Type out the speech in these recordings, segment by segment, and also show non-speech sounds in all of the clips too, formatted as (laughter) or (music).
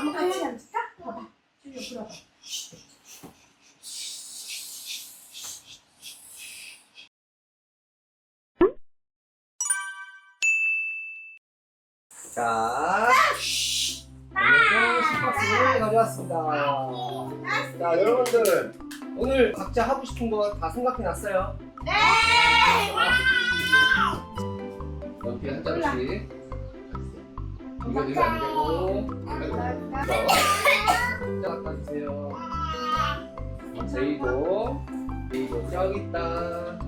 엄마 같이 앉을까? 봐봐. 옆으로 와봐. 자, 오늘도 식박스를 가져왔습니다. 자, 여러분들 오늘 각자 하고 싶은 거 다 생각해 놨어요? 네! 여기 한 장씩. 이거 이거 안 되고. 자, 갖다 주세요. 제이도, 제이도 저기 있다.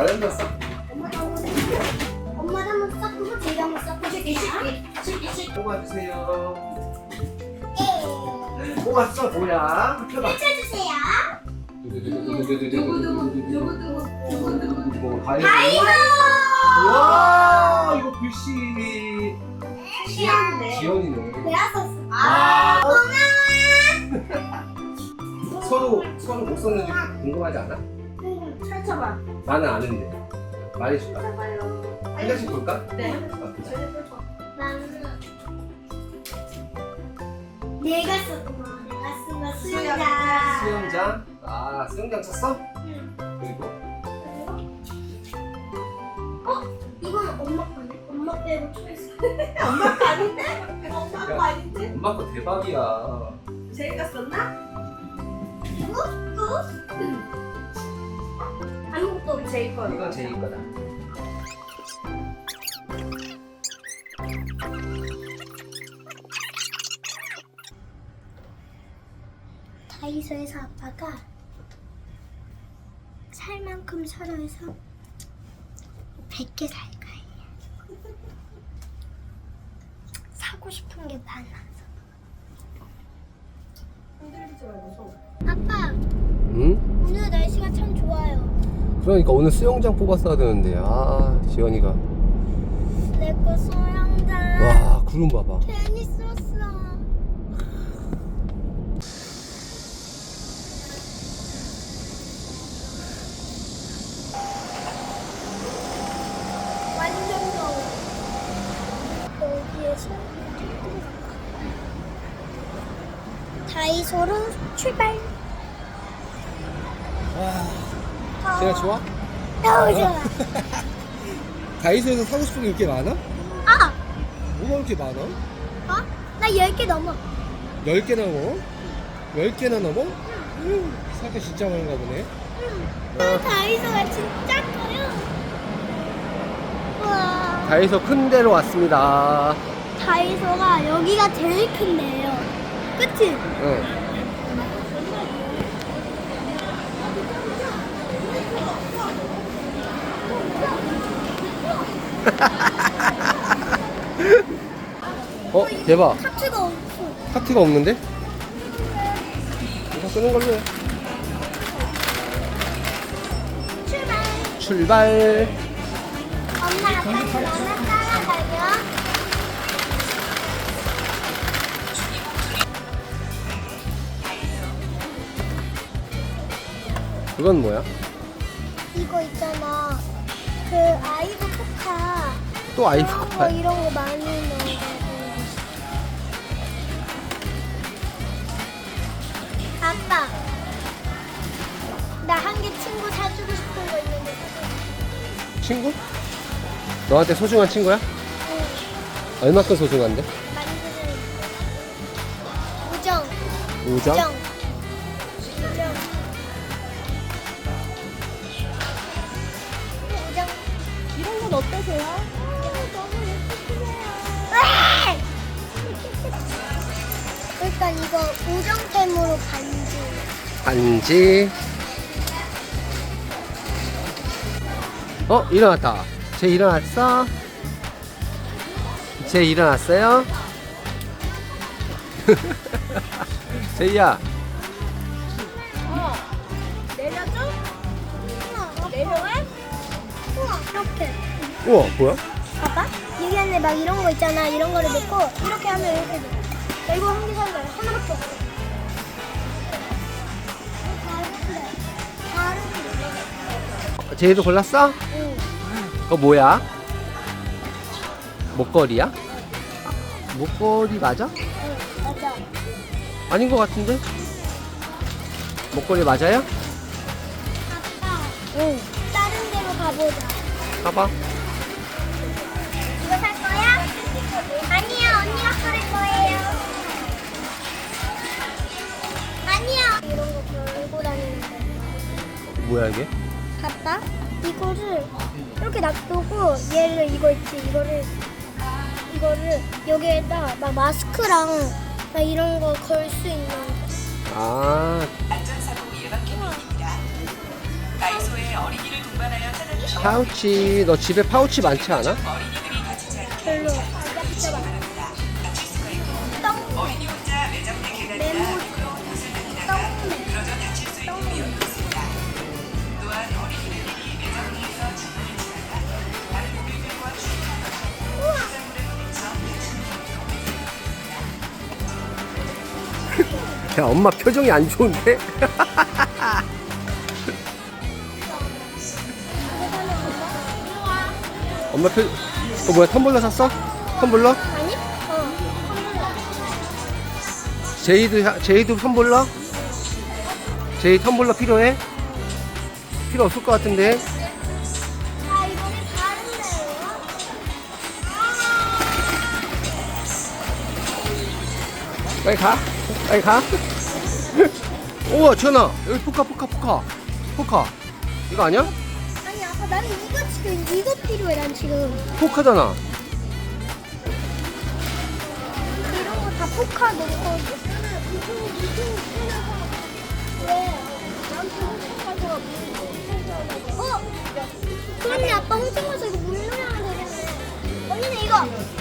잘 흔들었어? 엄마도 한번 해볼게요. 엄마도 한번 섞고 제가 한번 섞고 줄게. 줄게 줄게. 뽑아주세요. 예. 뽑았어, 뭐야? 펴봐. 해주세요. 뭐, 과일. 아이고. 와, 이거 글씨. 귀엽네. 지연이네. 내가 썼어. 아, 고마워. 서로 서로 못 썼는지 궁금하지 않아? 응, 펼쳐봐. 나는 아는데. 말해줄까? 펼쳐봐요. 한 장씩 볼까? 네. 아, 그래. 나는 내가 썼구나. 내가 쓴 거 수영장. 수영장. 아, 수영장 쳤어? 응. 그리고 어? 이건 엄마 거네. 엄마 빼고 초이스. (laughs) 엄마 거 아닌데? 엄마 거 아닌데? 엄마 거 대박이야. 제이가 썼나? 이거? 이거? 아 무것도 없이 제이 거. 이건 제이 거다. 다이소에서 아빠가 살 만큼 사라 해서 100개 살 거예요. 사고 싶은 게 많아서. 흔들리지 말고 손. 아빠, 응? 오늘 날씨가 참 좋아요. 그러니까 오늘 수영장 뽑았어야 되는데. 아, 지연이가. 내 거 수영장. 와, 구름 봐봐. 괜히 썼어. 완전 더워. 여기에서 다이소로 출발. 와, 제가 좋아? 너무 좋아. (laughs) 다이소에서 사고 싶은 게 이렇게 많아? 아, 뭐가 이렇게 많아? 어? 나 10개 넘어. 10개나 넘어? 10개나 넘어? 음, 사기 진짜 많은가 보네. 응. 다이소가 진짜 커요. 와. 다이소 큰 데로 왔습니다. 다이소가 여기가 제일 큰데요. 그치? 응. (laughs) 어, 대박. 타투가 없어. 하트가 없는데? 이거 쓰는 걸로 해. 출발. 출발. 엄마랑 같이 너는 따라가요. 그건 뭐야? 또 아이브 이런 거 팔. 이런 거 많이 넣어. 아빠. 나 한 개 친구 사주고 싶은 거 있는데 사줘. 친구? 너한테 소중한 친구야? 응. 얼마큼 소중한데? 만드는 우정. 우정? 우정. 우정. 우정. 이런 건 어떠세요? 일단 이거 우정템으로 반지. 반지. 어, 일어났다. 쟤 일어났어? 쟤 일어났어요? (laughs) 제이야, 어. 내려줘? 어, 내려. 이렇게. 우와 뭐야? 봐봐. 여기 안에 막 이런 거 있잖아. 이런 거를 넣고 이렇게 하면 이렇게 돼. 나 이거 한개산 거야. 하나밖에 없어. 제이도 골랐어? 응. 그거 뭐야? 목걸이야? 아, 목걸이 맞아? 응. 맞아. 아닌 것 같은데? 목걸이 맞아요? 아빠. 응. 다른 데로 가보자. 가봐. 뭐야 이게? 아빠, 이거를 이렇게 놔두고 얘를 이거 있지, 이거를 이거를 여기에다 막 마스크랑 막 이런 거 걸 수 있는 거. 아 안전사고 예방 캠페인입니다. 다이소에 어린이를 동반하여 찾아주시면 파우치 너 집에 파우치 많지 않아? 어린이들 야 엄마 표정이 안 좋은데? (laughs) 엄마 표... 어 뭐야 텀블러 샀어? 텀블러? 아니? 어. 제이도 사- 제이도 텀블러? 제이 텀블러 필요해? 필요 없을 것 같은데 아, 이거는 다른데요? 빨리 가 빨리 가 (laughs) 우와 지현아 여기 포카 포카 포카 포카 이거 아니야? 아니, 아빠 나는 이거 지금 이거 필요해. 난 지금 포카잖아 이런 거 다 포카 넣고. 왜? 어? 그런데 아빠 홍콩 가서 이거 물 넣으면 되겠네. 언니는 이거.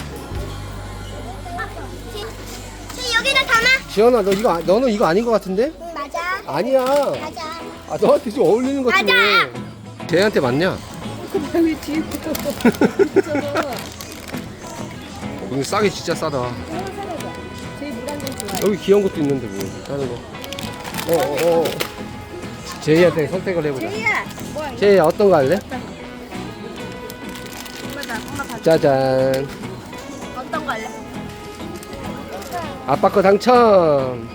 여기다 담아. 지현아 너 이거 아- 너는 이거 아닌 것 같은데? 응, 맞아. 아니야 맞아. 아 너한테 좀 어울리는 것 같은데 맞아. 쟤한테 맞냐? 왜 뒤에 붙어? (laughs) 오늘 싸게 진짜 싸다. 제일 좋아해. 여기 귀여운 것도 있는데 뭐 다른 거 어어 어 제이한테 선택을 해보자 제이야. 뭐야? 이거? 제이 어떤 거 할래? 엄마다. 엄마 봐. 짜잔 아빠 거 당첨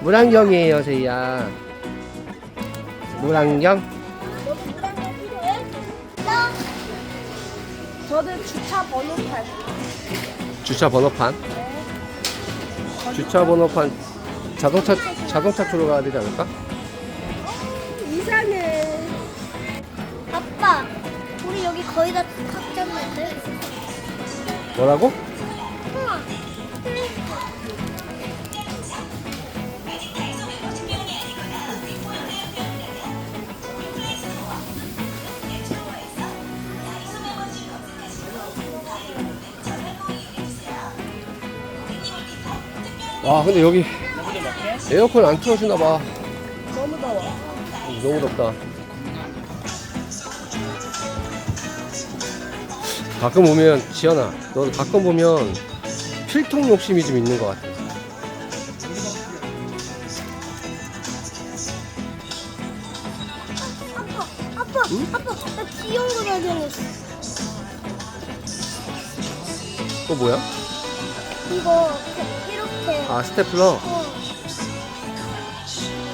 물안경이에요 제이야 물안경? 저는 주차 번호판. 주차 번호판 주차 번호판 자동차 자동차 쪽으로 가야 되지 않을까? 이상해. 아빠, 우리 여기 거의 다 탁잡는데. 뭐라고? 와 근데 여기 에어컨 안 틀어주나 봐 너무 더워. 너무 덥다 가끔 보면 지연아 너 가끔 보면 필통 욕심이 좀 있는 것 같아 아빠, 아빠, 아빠, 나 귀여운 거 발견했어. 그거 뭐야? 이거 이렇게. 아 스테플러 어. 진짜.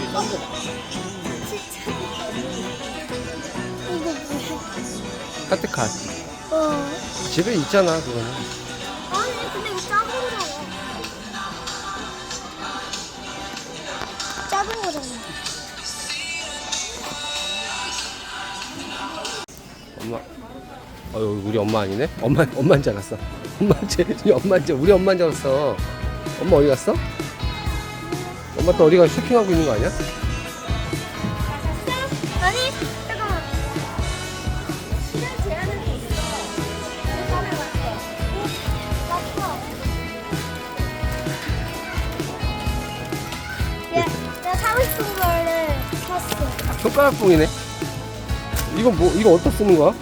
이거 뭐야? 카트카 어. 집에 있잖아 그거는 아니 근데 이거 작은 거 어 우리 엄마 아니네? 엄마 엄마인 줄 알았어. 엄마인지 엄마인지 우리 엄마인 줄 알았어. 엄마 어디 갔어? 엄마 또 어디가 쇼핑하고 있는 거 아니야? 아니 잠깐만 시간 제한은 게 있어 잠깐만 왔어 내가 사고 싶은 거를 샀어 아, 손가락봉이네. 이거 뭐 이거 어디다 쓰는 거야?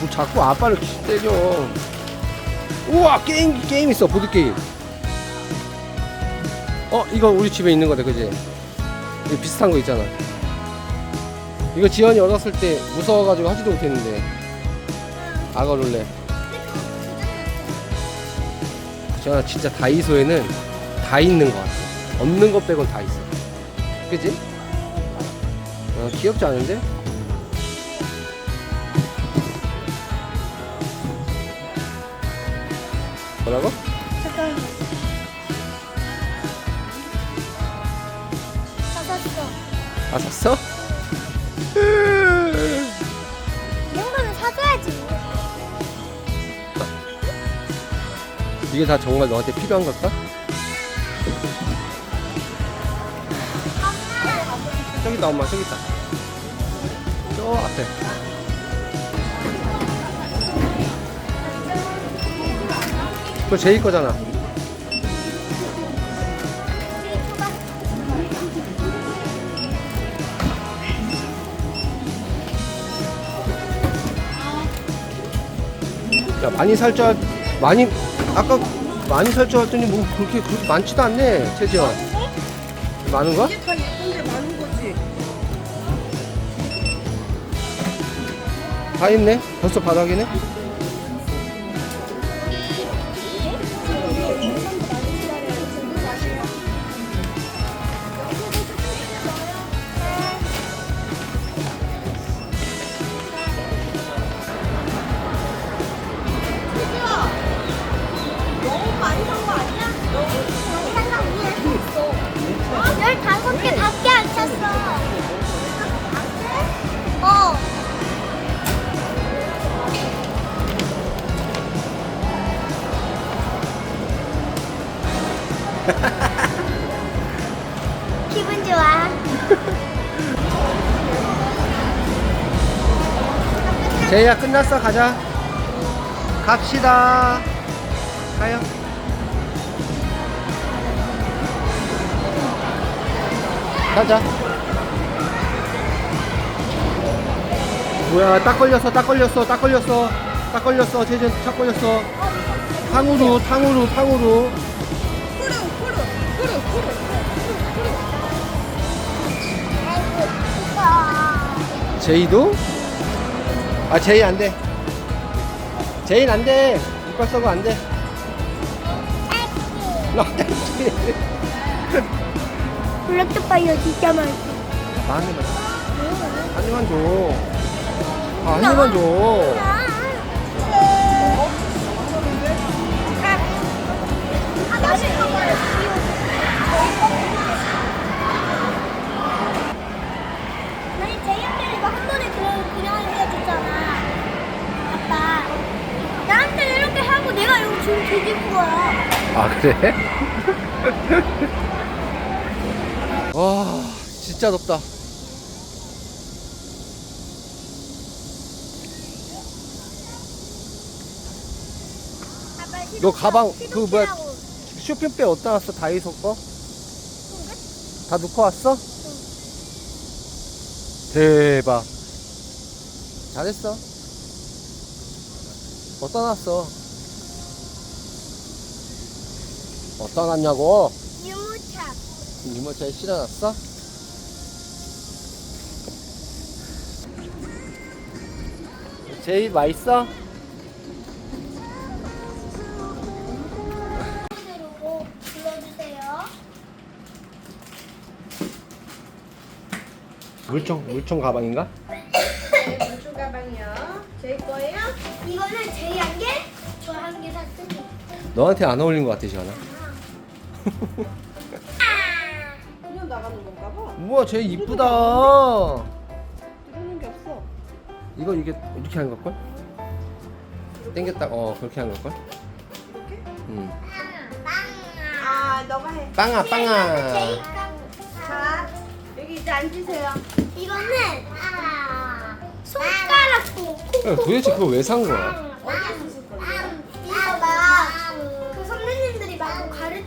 뭐 자꾸 아빠를 때려. 우와 게임 게임 있어 보드 게임. 어 이거 우리 집에 있는 거다 그지? 비슷한 거 있잖아. 이거 지연이 어렸을 때 무서워가지고 하지도 못했는데 악어 룰레. 지연아 진짜 다이소에는 다 있는 거 같아. 없는 것 빼곤 다 있어. 그지? 어, 귀엽지 않은데? 뭐라고? 잠깐. 찾았어. 아 샀어? 이런 거는 사줘야지. 이게 다 정말 너한테 필요한 걸까? 저기 있다 엄마 저기 있다 저 앞에 그거 제이 거잖아 야 많이 살줄 많이 아까 많이 살줄 알았더니 뭐 그렇게 그렇게 많지도 않네 최지원 많은 거야? 이게 다 예쁜데 많은 거지. 다 있네 벌써 바닥이네 제이야 끝났어. 가자. 갑시다. 가요. 가자. 뭐야 딱 걸렸어 딱 걸렸어 딱 걸렸어. 딱 걸렸어. 제이전 딱 걸렸어. 탕후루 탕후루 탕후루 후루 후루 후루 후루. 제이도? 아 제이 안돼. 제이는 안돼. 이빨 썩어 안돼. 너 땡기 블랙토파이어 진짜 맛있어. 한 입만 줘. 한 입만 줘. 아, 한 입만 줘. 아니 제이한테 이거 한 번에 그냥 그냥 알려줬잖아. 아빠. 나한테 이렇게 줄 뒤집은 거야. 아, 그래? (laughs) 와, 진짜 덥다. 너 가방, 그 뭐야. 쇼핑백 어디다 놨어? 다이소 거? 다 놓고 왔어? 대박. 잘했어. 어디다 놨어? 어디다 놨냐고? 유모차. 유모차에 실어놨어? 제일 맛있어? 불러주세요. 물총 물총 가방인가? 네, (laughs) 물주 가방이요. 제 거예요? 이거는 제이 한 개, 저 한 개 샀습니다. 너한테 안 어울린 것 같아 지원아. 그냥 나가는 건가 봐. 우와 쟤 이쁘다. 들어오는 게 없어. 이거 이게 이렇게 하는 걸걸? 땡겼다. 어 그렇게 하는 걸걸? 이렇게? 응. 아, 너가 해. 빵아 빵아. 자, 여기 이제 앉으세요. 이거는 아, 손가락 코. 야, 도대체 그거 왜 산 거야? 어디에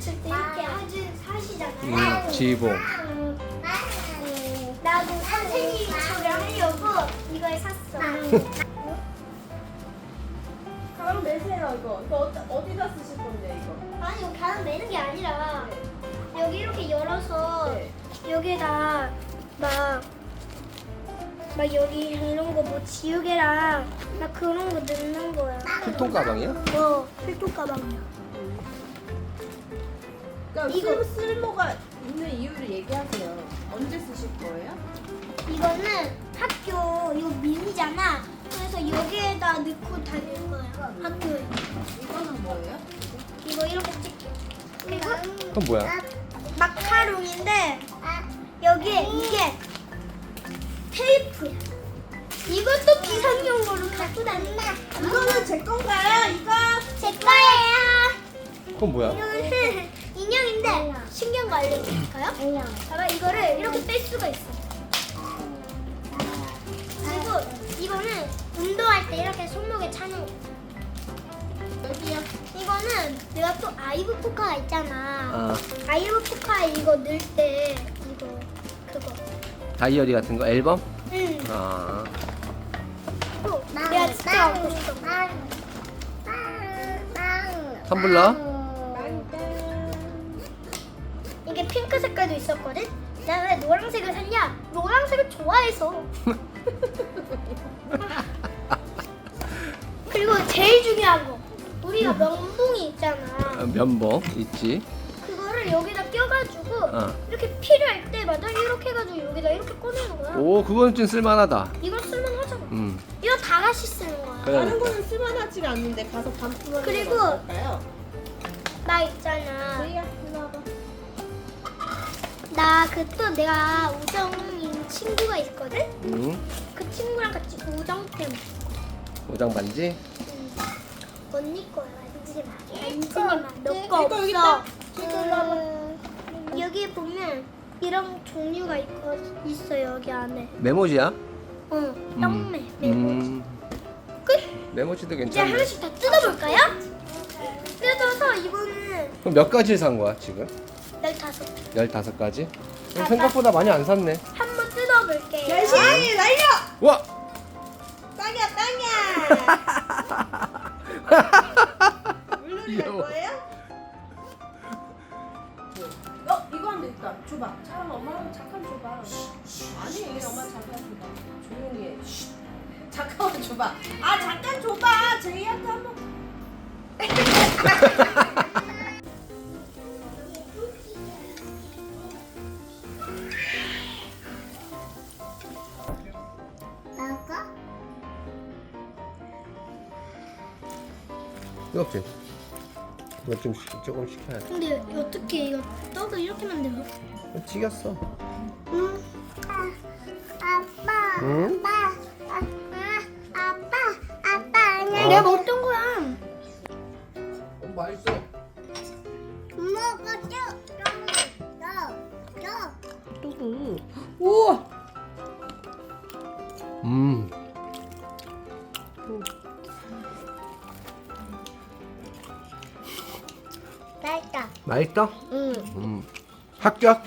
맞출 때 이렇게 아, 하지 사시잖아요. 음, 지봉. 나도 선생님 저랑 하려고 이걸 샀어. 아. 가방 매세요 이거. 이거 어디, 어디다 쓰실 건데 이거? 아니 이거 가방 매는 게 아니라 여기 이렇게 열어서 네. 여기다 막. 막 여기 이런 거 뭐 지우개랑 막 그런 거 넣는 거야. 필통 가방이야? 어, 필통 가방이야. 그러니까 이거. 쓸, 쓸모가 있는 이유를 얘기하세요. 언제 쓰실 거예요? 이거는 학교 이거 미니잖아. 그래서 여기에다 넣고 다닐 거야. 학교에. 이거는 뭐예요? 이거 이렇게 찍게. 그리고 그건 뭐야? 마카롱인데 여기에 이게 테이프야. 이것도 비상용으로 갖고 다닌다. 이거는 제 건가요? 이거? 제 거예요. 그건 뭐야? 이거는 (laughs) 인형인데 신경 거 알려드릴까요? 봐봐 이거를 이렇게 뺄 수가 있어. 그리고 이거는 운동할 때 이렇게 손목에 차는 거. 여기요. 이거는 내가 또 아이브 포카가 있잖아. 아 아이브 포카 이거 넣을 때 이거 그거. 다이어리 같은 거 앨범? 응. 아 또 내가 진짜 갖고 싶어. 텀블러? 핑크 색깔도 있었거든. 내가 왜 노란색을 샀냐? 노란색을 좋아해서. (laughs) 그리고 제일 중요한 거. 우리가 명봉이 있잖아. 아, 면봉 있지. 그거를 여기다 껴가지고 어. 이렇게 필요할 때마다 이렇게 해가지고 여기다 이렇게 꺼내는 거야. 오 그건 좀 쓸만하다. 이거 쓸만하잖아. 음 이거 다 같이 쓰는 거야. 다른 그러니까. 거는 쓸만하지가 않는데 가서 반품하는 그리고- 건 어떨까요? 나 있잖아. 제이야, 일로 와봐. 나 그 또 내가 우정인 친구가 있거든. 음그 친구랑 같이 우정템. 오장 반지. 음. 언니 거야. 만지지 마. 만지지 마. 너거 이거 여기 없어. 있다. 음, 여기 보면 이런 종류가 있거, 있어 여기 안에. 메모지야? 어, 떡메. 음 끝. 메모지도 이제 괜찮네. 하나씩 다 뜯어볼까요? 뜯어서 이거는 그럼 몇 가지 산 거야 지금? 15. 15가지? 생각보다 많이 안 샀네. 한번 뜯어볼게요. 열심히 날려! 와! 돼. 근데 어떻게 이거 떡을 이렇게 만들어? 어, 튀겼어. 응. 아빠. 응? 아빠. 아빠. 아빠. 아니야. 어. 내가 먹던 거야. 어, 맛있어. 맛있어? 응. 음. 합격?